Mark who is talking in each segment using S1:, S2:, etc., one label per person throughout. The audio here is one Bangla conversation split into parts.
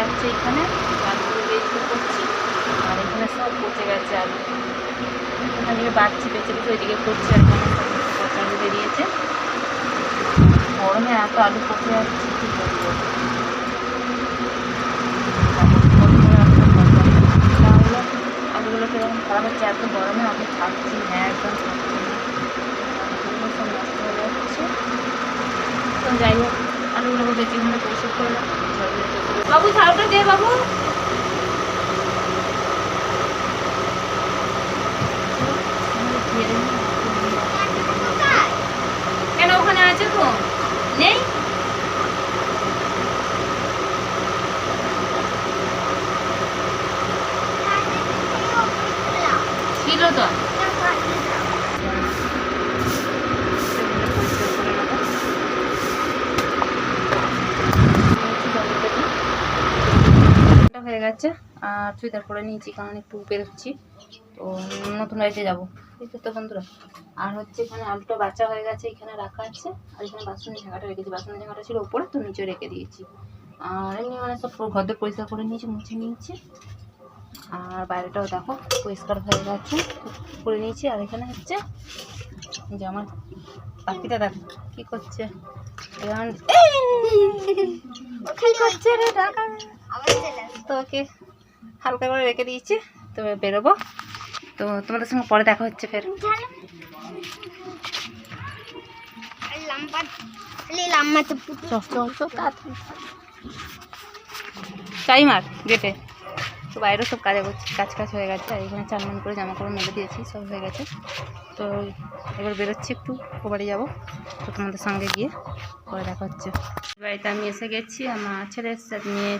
S1: যাচ্ছে এখানে আলুগুলো বের করছি। আর এখানে সব পচে গেছে আলু। এখানে বাড়ছি বেঁচে বেঁচে ওইদিকে করছে আর এখানে পচা বেরিয়েছে। গরমে এত আলু পচে যাচ্ছে, কি করব? আলুগুলো কীরকম খারাপ হচ্ছে, এত গরমে আমি থাকছি হ্যাঁ একদম সব নষ্ট তো যাই হোক, আলুগুলোকে বেশি ঘণ্টা পরিষ্কার করে রাখো। বাবু ঝাড়ুটা দে বাবু। কেন ওখানে আছে তো? নেই? ছিল তো। হয়ে গেছে। আর চুড়িদার পরে নিয়েছি, কারণ একটু বেরোচ্ছি। তো নতুন বাড়িতে যাব। বুঝতে তো বন্ধুরা। আর হচ্ছে এখানে আলুটা বাচ্চা হয়ে গেছে, এখানে রাখা আছে। আর এখানে বাসনের ঝাঁকাটা রেখেছি। বাসনের ঝাঁকাটা ছিল ওপরে তো নিচে রেখে দিয়েছি। আর এমনি মানে সব ঘর পরিষ্কার করে নিয়েছি, মুছে নিয়েছি। আর বাইরেটাও দেখো, পরিষ্কার হয়ে গেছে। করে নিয়েছি। আর এখানে হচ্ছে যে আমার পাখিটা দেখো, কী করছে। এখন করছে রে, টাকা। তো ওকে হালকা করে রেখে দিয়েছি, তো বেরোবো। তো তোমাদের সঙ্গে পরে দেখা হচ্ছে ফের। চল তাড়াতাড়ি গেটে তো বাইরেও সব কাজে, কাজ কাজ হয়ে গেছে, আর এখানে চান করে জামা কাপড় মেলে দিয়েছি, সব হয়ে গেছে। তো এবার বেরোচ্ছি একটু বাড়ি যাব। তো তোমাদের সঙ্গে গিয়ে পরে দেখা হচ্ছে। বাড়িতে আমি এসে গেছি, আমার ছেলে সাথে নিয়ে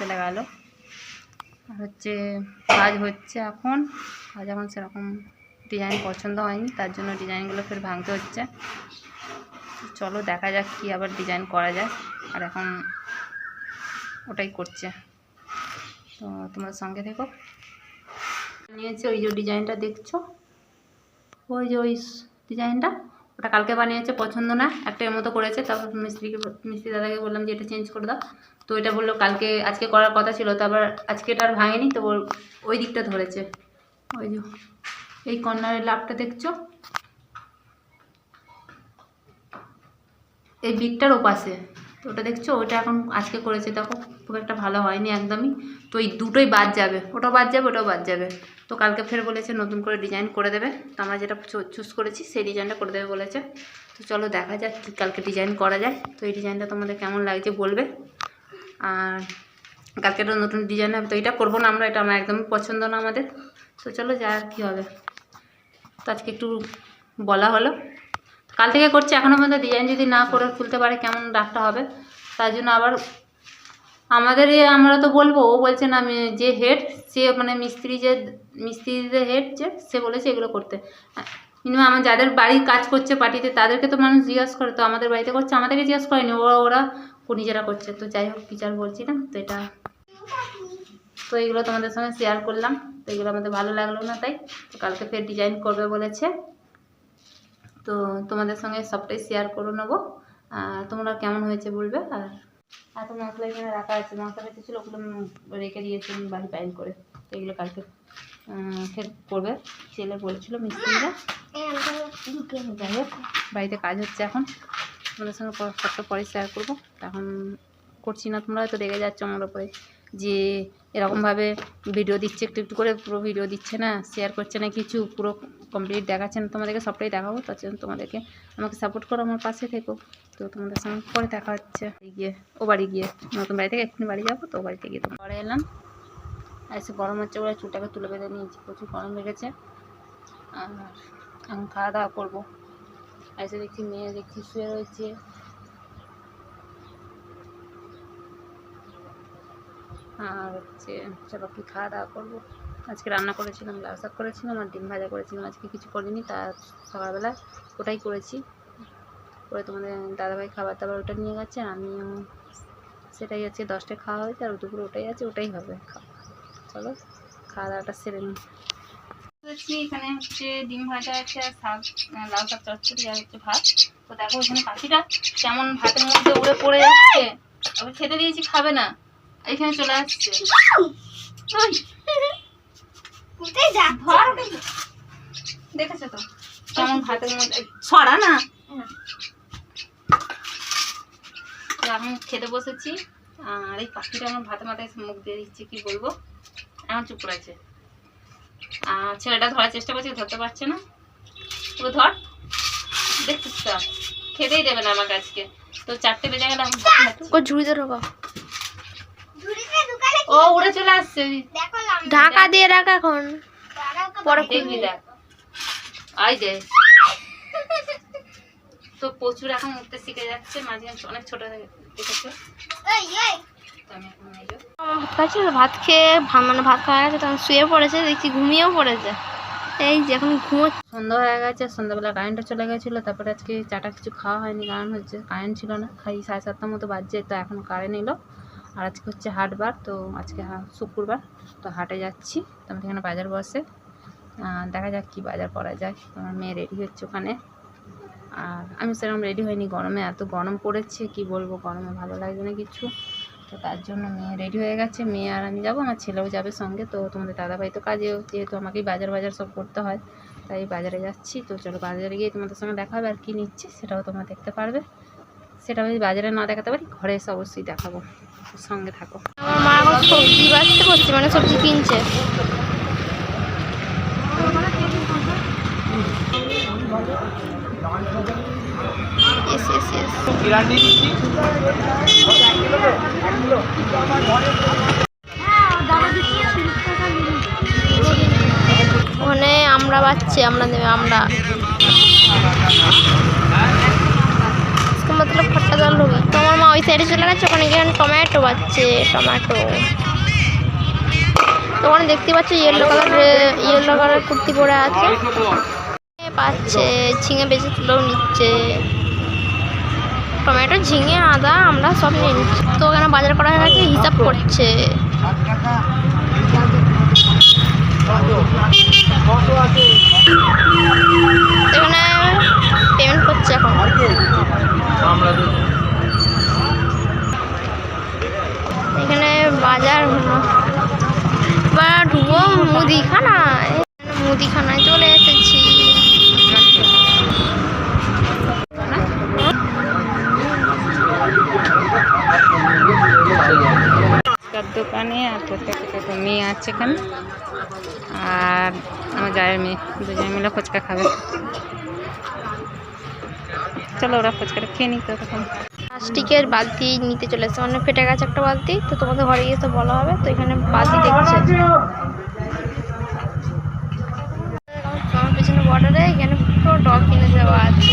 S1: চলে গেল। হচ্ছে কাজ হচ্ছে এখন। কাজ এখন সেরকম ডিজাইন পছন্দ হয়নি, তার জন্য ডিজাইনগুলো ফের ভাঙতে হচ্ছে। চলো দেখা যাক কি আবার ডিজাইন করা যায়। আর এখন ওটাই করছে। তো তোমার সঙ্গে থেকো। নিয়েছি ওই যে ডিজাইনটা দেখছ? ওই যে ওই ডিজাইনটা ওটা কালকে বানিয়েছে, পছন্দ না একটা এর মতো করেছে। তারপর মিস্ত্রিকে মিস্ত্রি দাদাকে বললাম যে এটা চেঞ্জ করে দাও। তো এটা বলল কালকে, আজকে করার কথা ছিল তারপর আজকে এটা আর ভাঙেনি, তো ওই দিকটা ধরেছে। ওই যে, এই কর্নারের লাভটা দেখছ? এই বিকটার ওপাশে। তো ওটা দেখছ? ওটা এখন আজকে করেছে। দেখো, খুব একটা ভালো হয়নি একদমই। তো এই দুটোই বাদ যাবে। ওটাও বাদ যাবে, ওটাও বাদ যাবে। তো কালকে ফের বলেছে নতুন করে ডিজাইন করে দেবে। তো আমরা যেটা চুজ করেছি, সেই ডিজাইনটা করে দেবে বলেছে। তো চলো দেখা যাক কী কালকে ডিজাইন করা যায়। তো এই ডিজাইনটা তোমাদের কেমন লাগছে বলবে। আর কালকে একটা নতুন ডিজাইন হবে, তো এটা করব না আমরা, এটা আমার একদমই পছন্দ না আমাদের। তো চলো যা কী হবে। তো আজকে একটু বলা হলো। কাল থেকে করছি এখনও পর্যন্ত ডিজাইন যদি না করে খুলতে পারে কেমন ডাকটা হবে। তার জন্য আবার আমাদের আমরা তো বলব, ও বলছে না আমি যে হেড সে মানে মিস্ত্রি যে, মিস্ত্রিদের হেড যে, সে বলেছে এগুলো করতে। মিনিমাম আমার যাদের বাড়ির কাজ করছে পার্টিতে, তাদেরকে তো মানুষ জিজ্ঞাসা করে, তো আমাদের বাড়িতে করছে? আমাদেরকে জিজ্ঞাসা করেনি, ওরা ওরা নিজেরা করছে। তো যাই হোক টিচার বলছি না, তো এটা তো এগুলো তোমাদের সঙ্গে শেয়ার করলাম। তো এগুলো আমাদের ভালো লাগল না তাই, তো কালকে ফের ডিজাইন করবে বলেছে। তো তোমাদের সঙ্গে সবটাই শেয়ার করে নেব। আর তোমরা কেমন হয়েছে বলবে? আর এত মশলা এখানে রাখা আছে। মশলা বেঁচে ছিল, ওগুলো রেখে দিয়েছি, বাড়ি পাইল করে। এগুলো কালকে করবে ছেলে বলেছিল মিস্ত্রিরা। যাই হোক বাড়িতে কাজ হচ্ছে এখন। তোমাদের সঙ্গে পরে শেয়ার করব। তখন করছি না তোমরা, হয়তো রেগে যাচ্ছ আমার ওপরে যে এরকমভাবে ভিডিও দিচ্ছে, একটু একটু করে পুরো ভিডিও দিচ্ছে না শেয়ার করছে না কিছু, পুরো কমপ্লিট দেখাচ্ছে না। তোমাদেরকে সবটাই দেখাবো, তার জন্য তোমাদেরকে আমাকে সাপোর্ট করো আমার পাশে থেকো। তো তোমাদের সঙ্গে পরে দেখা হচ্ছে। গিয়ে, ও বাড়ি গিয়ে, নতুন বাড়ি থেকে এক্ষুনি বাড়ি যাব, তো ও বাড়িতে গিয়ে তোমার পরে এলাম। আর এসে গরম হচ্ছে বলে চুলটাকে তুলে বেঁধে নিয়েছি, প্রচুর গরম লেগেছে। আর এখন খাওয়া দাওয়া করব। আর এসে দেখছি মেয়ে দেখছি শুয়ে রয়েছে। আর হচ্ছে চলো কি খাওয়া দাওয়া করব। আজকে রান্না করেছিলাম, লাউ শাক করেছিলাম আর ডিম ভাজা করেছিলাম। আজকে কিছু করিনি তার সকালবেলা ওটাই করেছি। করে তোমাদের দাদাভাই খাবার দাবার ওটা নিয়ে গেছে আমিও সেটাই হচ্ছে দশটায় খাওয়া হয়েছে, আর দুপুরে ওটাই আছে, ওটাই হবে চলো, খাওয়া দাওয়াটা সেরে নিই। এখানে হচ্ছে ডিম ভাজা আছে আর শাক লাল শাক চচ্চড়ি আর হচ্ছে ভাত। তো দেখো এখানে পাখিটা কেমন ভাতের মধ্যে উড়ে পড়ে যাচ্ছে। আবার খেতে দিয়েছি, খাবে না। এখানে চলে আসছে। ওই,
S2: কোথায় যা
S1: ধর ওকে। দেখেছ তো? কেমন ভাতের মধ্যে ছড়া না? তো আমি খেতে বসেছি। আর এই পাখিটা আমার ভাতে মাথায় মুখ দিয়ে দিচ্ছে কি বলব? এমন চুপ করে আছে। আর ছেলেটা ধরার চেষ্টা করছে ধরতে পারছে না। ও ধর। দেখছিস তো। খেতেই দেবে না আমাকে আজকে। তো চারটে বেজে গেলে আমি ভাত খাচ্ছি।
S3: ও ঝুড়িতে ঢোকা
S2: ঝুড়িতে ঢুকালে
S1: ও উড়ে চলে আসছে।
S3: ঢাকা দিয়ে রাখ এখন। পরে
S1: দেখবি দেখ। আই দে। তো প্রচুর এখন উঠতে শিখে যাচ্ছে মাঝে অনেক ছোট দেখেছ
S3: খাচ্ছে ভাত খেয়ে মানে ভাত খাওয়া গেছে তখন শুয়ে পড়েছে দেখছি ঘুমিয়েও পড়েছে। এই যে এখন ঘুমোচ্ছে।
S1: সন্ধ্যা হয়ে গেছে সন্ধ্যাবেলা কারেন্টও চলে গেছিল তারপরে আজকে চাটা কিছু খাওয়া হয়নি কারণ হচ্ছে কারেন্ট ছিল না খাই সাড়ে সাতটার মতো বাজছে তো এখন কারেন্ট এলো। আর আজকে হচ্ছে হাটবার, তো আজকে শুক্রবার, তো হাটে যাচ্ছি। তো আমাদের এখানে বাজার বসে। দেখা যাক কী বাজার করা যায়। আমার মেয়ে রেডি হচ্ছে ওখানে। আর আমি সেরকম রেডি হইনি গরমে এত গরম পড়েছে, কি বলব, গরমে ভালো লাগছে না কিছু। তো তার জন্য মেয়ে রেডি হয়ে গেছে। মেয়ে আর আমি যাব আমার ছেলেও যাবে সঙ্গে। তো তোমাদের দাদাভাই তো কাজেও যেহেতু আমাকেই বাজার বাজার সব করতে হয়, তাই বাজারে যাচ্ছি। তো চলো বাজারে গিয়ে তোমাদের সঙ্গে দেখা হবে আর কী নিচ্ছি, সেটাও তোমরা দেখতে পারবে। সেটা আমি বাজারে না দেখাতে পারি, ঘরে এসে অবশ্যই দেখাবো। সঙ্গে থাকো।
S3: আমার মা এখন সবজি বাঁচতে করছে মানে সবজি কিনছে. ওখানে আমরা বাচ্চি আমরা দেবে আমরা। মতো তোলা খরচা দেওয়ার লোক মা ওই সাইডে চলে গেছে, ওখানে গিয়ে টমেটো পাচ্ছে, টমেটো। তো ওখানে দেখতে পাচ্ছ yellow colour yellow colour kurti পরে আছে। পাচ্ছে, ঝিঙে বেঁচে তুলেও নিচ্ছে। টমেটো, ঝিঙে, আদা, আমরা সব নিয়ে নিচ্ছি। তো ওখানে বাজার করা হয়ে গেছে, হিসাব করছে। এখানে মুদিখানায়। মুদিখানায় চলে এসেছি।
S1: দোকানে আর ফুচকা খেতে মেয়ে আছে এখানে। আর আমার জায়ের মেয়ে দুজনে মিলে ফুচকা খাবে। চলো ওরা ফুচকাটা খেয়ে নিতে তখন।
S3: প্লাস্টিকের বালতি নিতে চলে এসেছে মানে ফেটে গেছে একটা বালতি। তো তোমাদের ঘরে গিয়ে তো বলা হবে। তো এখানে বালতি দেখছে আমার পেছনে বর্ডারে এখানে পুরো ডগ কিনে দেওয়া আছে।